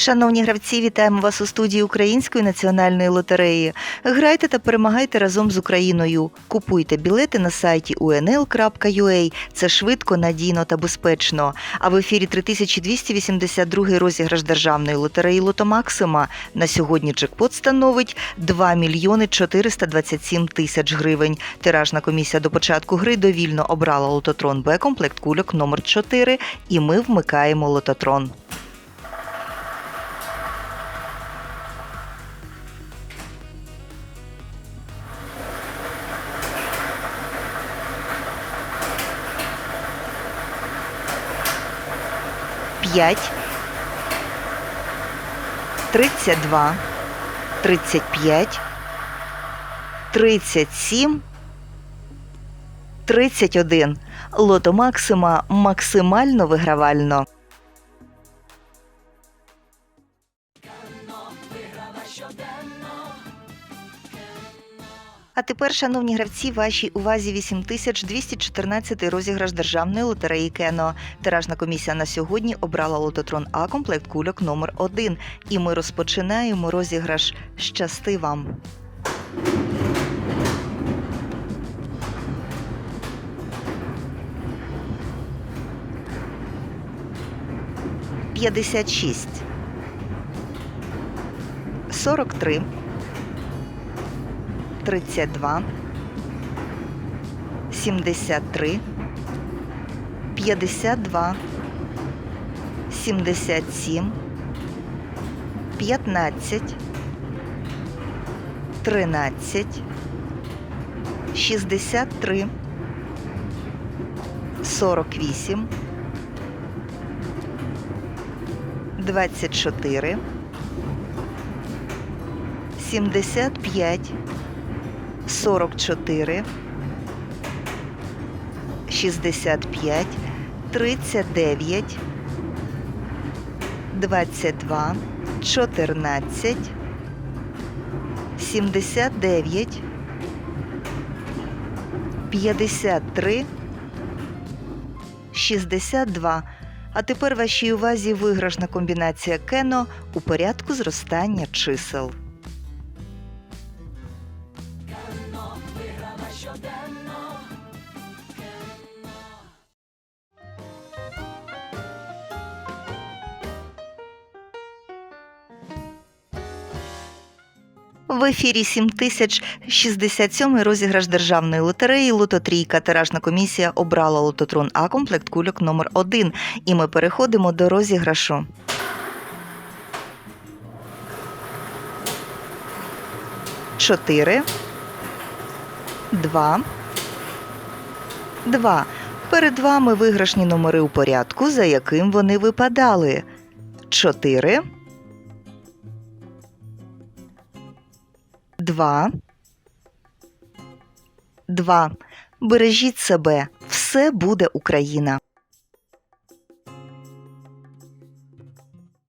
Шановні гравці, вітаємо вас у студії Української національної лотереї. Грайте та перемагайте разом з Україною. Купуйте білети на сайті unl.ua. Це швидко, надійно та безпечно. А в ефірі 3282 розіграш державної лотереї Лото Максима. На сьогодні джекпот становить 2 мільйони 427 тисяч гривень. Тиражна комісія до початку гри довільно обрала лототрон Б комплект кульок номер 4 і ми вмикаємо лототрон. П'ять, тридцять два, тридцять п'ять, тридцять сім, тридцять один. Лото Максима максимально вигравально. А тепер, шановні гравці, вашій увазі 8214 розіграш державної лотереї Кено. Тиражна комісія на сьогодні обрала лототрон А комплект кульок номер 1 І ми розпочинаємо розіграш Щасти вам! П'ятдесят шість. Сорок три. 32, 73, 52, 77, 15, 13, 63, 48, 24, 75, 44, 65, 39, 22, 14, 79, 53, 62. А тепер вашій увазі виграшна комбінація кено у порядку зростання чисел. В ефірі 7067 розіграш державної лотереї Лототрійка. Тиражна комісія обрала лототрон А комплект кульок номер 1 І ми переходимо до розіграшу. Чотири. Два. Два. Перед вами виграшні номери у порядку, за яким вони випадали. Чотири. Два. Два. Бережіть себе. Все буде Україна.